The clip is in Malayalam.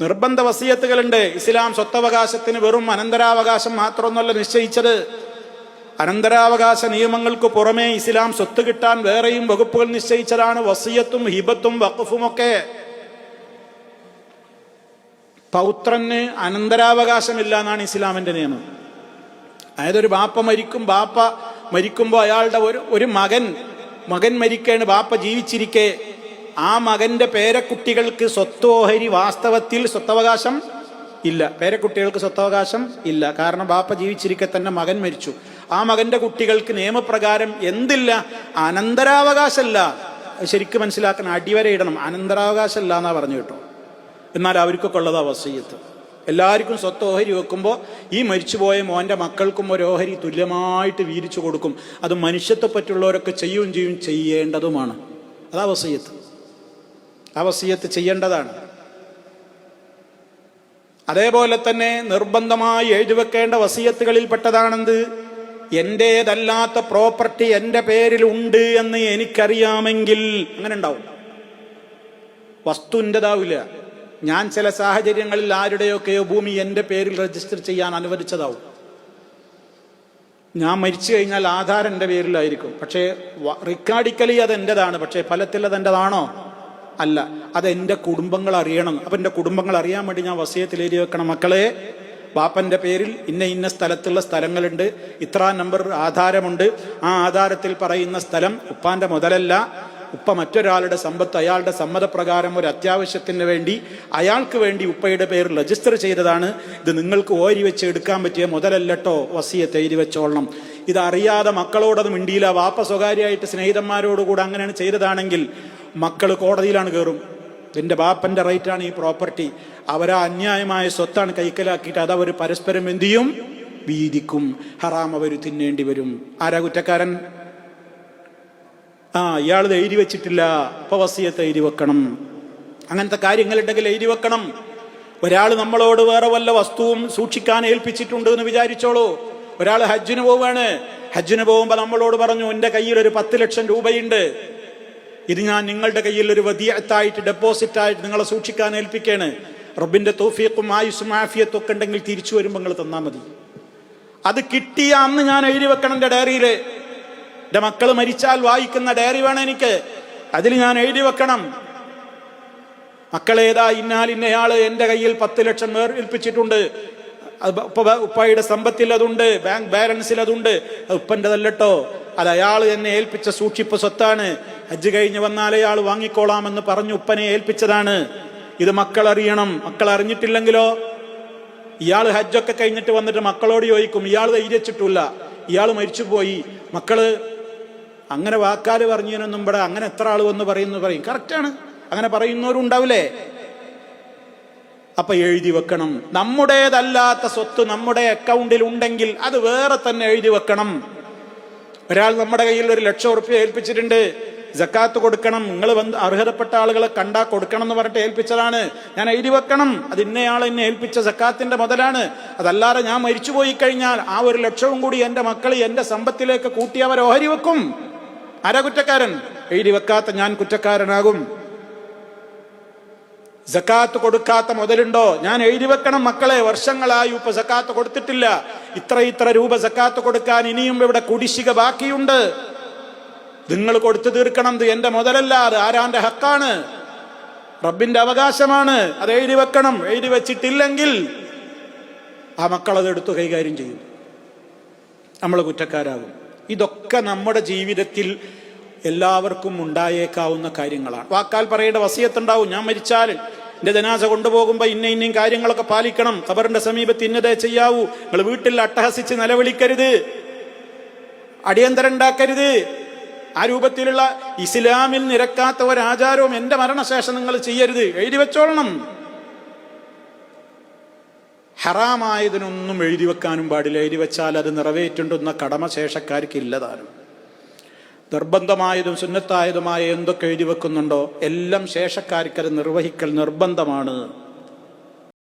നിർബന്ധ വസീയത്തുകളുണ്ട്. ഇസ്ലാം സ്വത്തവകാശത്തിന് വെറും അനന്തരാവകാശം മാത്രമൊന്നുമല്ല നിശ്ചയിച്ചത്. അനന്തരാവകാശ നിയമങ്ങൾക്ക് പുറമേ ഇസ്ലാം സ്വത്ത് കിട്ടാൻ വേറെയും വകുപ്പുകൾ നിശ്ചയിച്ചതാണ് വസീയത്തും ഹിബത്തും വഖഫുമൊക്കെ. പൗത്രന് അനന്തരാവകാശമില്ല എന്നാണ് ഇസ്ലാമിന്റെ നിയമം. അതായത് ഒരു ബാപ്പ മരിക്കും ബാപ്പ മരിക്കുമ്പോൾ അയാളുടെ ഒരു ഒരു മകൻ മകൻ മരിക്കേണ് ബാപ്പ ജീവിച്ചിരിക്കെ. ആ മകന്റെ പേരക്കുട്ടികൾക്ക് സ്വത്തോഹരി വാസ്തവത്തിൽ സ്വത്തവകാശം ഇല്ല. പേരക്കുട്ടികൾക്ക് സ്വത്തവകാശം ഇല്ല. കാരണം ബാപ്പ ജീവിച്ചിരിക്കെ തന്നെ മകൻ മരിച്ചു. ആ മകന്റെ കുട്ടികൾക്ക് നിയമപ്രകാരം എന്തില്ല? അനന്തരാവകാശമല്ല ശരിക്കും മനസ്സിലാക്കാൻ അടിവരയിടണം അനന്തരാവകാശമല്ല എന്നാ പറഞ്ഞു കേട്ടോ. എന്നാൽ അവർക്കൊക്കെ ഉള്ളതാ വസീയത്ത്. എല്ലാവർക്കും സ്വത്ത് ഓഹരി വെക്കുമ്പോൾ ഈ മരിച്ചുപോയ മോന്റെ മക്കൾക്കും ഒരു ഓഹരി തുല്യമായിട്ട് വീതിച്ചു കൊടുക്കും. അത് മനുഷ്യത്തെ പറ്റുള്ളവരൊക്കെ ചെയ്യുകയും ചെയ്യും ചെയ്യേണ്ടതുമാണ്. അതാ വസീയത്ത്. ആ വസീയത്ത് ചെയ്യേണ്ടതാണ്. അതേപോലെ തന്നെ നിർബന്ധമായി എഴുതിവെക്കേണ്ട വസീയത്തുകളിൽ പെട്ടതാണെന്ത് എന്റേതല്ലാത്ത പ്രോപ്പർട്ടി എന്റെ പേരിൽ ഉണ്ട് എന്ന് എനിക്കറിയാമെങ്കിൽ അങ്ങനെ ഉണ്ടാവും വസ്തുവിന്റെതാവില്ല ഞാൻ ചില സാഹചര്യങ്ങളിൽ ആരുടെയൊക്കെയോ ഭൂമി എന്റെ പേരിൽ രജിസ്റ്റർ ചെയ്യാൻ അനുവദിച്ചതാവും. ഞാൻ മരിച്ചു കഴിഞ്ഞാൽ ആധാർ എന്റെ പേരിലായിരിക്കും. പക്ഷേ റിക്കാർഡിക്കലി അത് എന്റെതാണ് പക്ഷേ ഫലത്തിൽ അത് എന്റെതാണോ അല്ല അത് എന്റെ കുടുംബങ്ങൾ അറിയണം. അപ്പം എന്റെ കുടുംബങ്ങൾ അറിയാൻ വേണ്ടി ഞാൻ വസയത്തിൽ എഴുതി വെക്കണം. മക്കളെ ബാപ്പന്റെ പേരിൽ ഇന്ന ഇന്ന സ്ഥലത്തുള്ള സ്ഥലങ്ങളുണ്ട്. ഇത്ര നമ്പർ ആധാരമുണ്ട്. ആ ആധാരത്തിൽ പറയുന്ന സ്ഥലം ഉപ്പാന്റെ മുതലല്ല. ഉപ്പ മറ്റൊരാളുടെ സമ്പത്ത് അയാളുടെ സമ്മതപ്രകാരം ഒരു അത്യാവശ്യത്തിന് വേണ്ടി അയാൾക്ക് വേണ്ടി ഉപ്പയുടെ പേര് രജിസ്റ്റർ ചെയ്തതാണ്. ഇത് നിങ്ങൾക്ക് ഓരി വെച്ച് എടുക്കാൻ പറ്റിയ മുതലല്ലട്ടോ വസിയത്തെ എഴുതി വെച്ചോളണം. ഇതറിയാതെ മക്കളോടത് മിണ്ടിയില്ല. വാപ്പ സ്വകാര്യമായിട്ട് സ്നേഹിതന്മാരോടുകൂടെ അങ്ങനെയാണ് ചെയ്തതാണെങ്കിൽ മക്കൾ കോടതിയിലാണ് കയറും എന്റെ ബാപ്പന്റെ റൈറ്റാണ് ഈ പ്രോപ്പർട്ടി. അവരാ അന്യായമായ സ്വത്താണ് കൈക്കലാക്കിയിട്ട് അത് അവർ പരസ്പരം എന്തു ചെയ്യും? വീതിക്കും. ഹറാം അവർ തിന്നേണ്ടി വരും. ആരാ കുറ്റക്കാരൻ? ആ ഇയാൾ എഴുതി വെച്ചിട്ടില്ല. അപ്പൊ വസിയത്ത് എഴുതി വെക്കണം. അങ്ങനത്തെ കാര്യങ്ങളുണ്ടെങ്കിൽ എഴുതി വെക്കണം. ഒരാൾ നമ്മളോട് വേറെ വല്ല വസ്തുവും സൂക്ഷിക്കാൻ ഏൽപ്പിച്ചിട്ടുണ്ട് എന്ന് വിചാരിച്ചോളൂ. ഒരാൾ ഹജ്ജിന് പോവാണ്. ഹജ്ജിന് പോകുമ്പോൾ നമ്മളോട് പറഞ്ഞു എന്റെ കയ്യിൽ ഒരു പത്ത് ലക്ഷം രൂപയുണ്ട്. ഇത് ഞാൻ നിങ്ങളുടെ കയ്യിൽ ഒരു വതിയത്തായിട്ട് ഡെപ്പോസിറ്റ് ആയിട്ട് നിങ്ങളെ സൂക്ഷിക്കാൻ ഏൽപ്പിക്കാണ് റബ്ബിന്റെ തോഫിയക്കും ആയുസും ആഫിയത്തും ഒക്കെ ഉണ്ടെങ്കിൽ തിരിച്ചു വരുമ്പോൾ നിങ്ങൾ തന്നാൽ മതി. അത് കിട്ടിയ അന്ന് ഞാൻ എഴുതി വെക്കണം എന്റെ ഡയറിയിൽ എന്റെ മക്കൾ മരിച്ചാൽ വായിക്കുന്ന ഡയറി വേണം എനിക്ക്. അതിൽ ഞാൻ എഴുതി വെക്കണം. മക്കളേതാ ഇന്നാൽ ഇന്നയാൾ എന്റെ കയ്യിൽ പത്ത് ലക്ഷം പേർ ഏൽപ്പിച്ചിട്ടുണ്ട്. ഉപ്പായുടെ സമ്പത്തിൽ അതുണ്ട് ബാങ്ക് ബാലൻസിൽ അതുണ്ട്. അത് ഉപ്പന്റെതല്ലട്ടോ അത് അയാൾ എന്നെ ഏൽപ്പിച്ച സൂക്ഷിപ്പ് സ്വത്താണ്. ഹജ്ജ് കഴിഞ്ഞ് വാങ്ങിക്കോളാം വാങ്ങിക്കോളാമെന്ന് പറഞ്ഞു ഉപ്പനെ ഏൽപ്പിച്ചതാണ്. ഇത് മക്കൾ അറിയണം. മക്കൾ അറിഞ്ഞിട്ടില്ലെങ്കിലോ? ഇയാൾ ഹജ്ജൊക്കെ കഴിഞ്ഞിട്ട് വന്നിട്ട് മക്കളോട് ചോദിക്കും ഇയാൾ ധൈര്യച്ചിട്ടില്ല. ഇയാൾ മരിച്ചുപോയി. മക്കൾ അങ്ങനെ വാക്കാൽ പറഞ്ഞതിനൊന്നും ഇവിടെ അങ്ങനെ എത്ര ആൾ വന്ന് പറയുന്നു പറയും. കറക്റ്റാണ്. അങ്ങനെ പറയുന്നവരും ഉണ്ടാവില്ലേ അപ്പൊ എഴുതി വെക്കണം. നമ്മുടേതല്ലാത്ത സ്വത്ത് നമ്മുടെ അക്കൗണ്ടിൽ ഉണ്ടെങ്കിൽ അത് വേറെ തന്നെ എഴുതി വെക്കണം. ഒരാൾ നമ്മുടെ കയ്യിൽ ഒരു ലക്ഷം ഉറുപ്പ്യ ഏൽപ്പിച്ചിട്ടുണ്ട്. ജക്കാത്ത് കൊടുക്കണം. നിങ്ങൾ അർഹതപ്പെട്ട ആളുകളെ കണ്ടാ കൊടുക്കണം എന്ന് പറഞ്ഞിട്ട് ഏൽപ്പിച്ചതാണ്. ഞാൻ എഴുതി വെക്കണം. അത് ഇന്നയാൾ എന്നെ ഏൽപ്പിച്ച ജക്കാത്തിന്റെ മുതലാണ്. അതല്ലാതെ ഞാൻ മരിച്ചു പോയി കഴിഞ്ഞാൽ ആ ഒരു ലക്ഷവും കൂടി എന്റെ മക്കൾ എന്റെ സമ്പത്തിലേക്ക് കൂട്ടി അവർ ഓഹരി വെക്കും. ആരാ കുറ്റക്കാരൻ? എഴുതി വെക്കാത്ത ഞാൻ കുറ്റക്കാരനാകും. ജക്കാത്ത് കൊടുക്കാത്ത മുതലുണ്ടോ? ഞാൻ എഴുതി വെക്കണം മക്കളെ. വർഷങ്ങളായി ഇപ്പൊ സക്കാത്ത് കൊടുത്തിട്ടില്ല. ഇത്ര ഇത്ര രൂപ സക്കാത്ത് കൊടുക്കാൻ ഇനിയും ഇവിടെ കുടിശ്ശിക ബാക്കിയുണ്ട്. നിങ്ങൾ കൊടുത്തു തീർക്കണം ഇത് എന്റെ മുതലല്ല അത് ആരാന്റെ ഹക്കാണ്? റബ്ബിന്റെ അവകാശമാണ്. അത് എഴുതി വെക്കണം. എഴുതി വെച്ചിട്ടില്ലെങ്കിൽ ആ മക്കൾ അത് എടുത്തു കൈകാര്യം ചെയ്യും. നമ്മൾ കുറ്റക്കാരാകും. ഇതൊക്കെ നമ്മുടെ ജീവിതത്തിൽ എല്ലാവർക്കും ഉണ്ടായേക്കാവുന്ന കാര്യങ്ങളാണ്. വാക്കാൽ പറയേണ്ട വസിയത്തുണ്ടാവും. ഞാൻ മരിച്ചാൽ എന്റെ ജനാസ കൊണ്ടുപോകുമ്പോൾ ഇന്ന ഇന്നയും കാര്യങ്ങളൊക്കെ പാലിക്കണം. ഖബറിന്റെ സമീപത്ത് ഇന്നതേ ചെയ്യാവൂ. നിങ്ങൾ വീട്ടിൽ അട്ടഹസിച്ച് നിലവിളിക്കരുത്. അടിയന്തരം ഉണ്ടാക്കരുത്. ആ രൂപത്തിലുള്ള ഇസ്ലാമിൽ നിരക്കാത്ത ഒരാചാരവും എന്റെ മരണശേഷം നിങ്ങൾ ചെയ്യരുത്. എഴുതി വെച്ചോളണം. ഹറാമായതിനൊന്നും എഴുതി വെക്കാനും പാടില്ല. എഴുതി വെച്ചാൽ അത് നിറവേറ്റുണ്ടെന്ന കടമ ശേഷക്കാർക്ക് ഇല്ലതാനും നിർബന്ധമായതും സുന്നത്തായതുമായ എന്തൊക്കെ എഴുതി വെക്കുന്നുണ്ടോ? എല്ലാം ശേഷക്കാർക്കത് നിർവഹിക്കൽ നിർബന്ധമാണ്.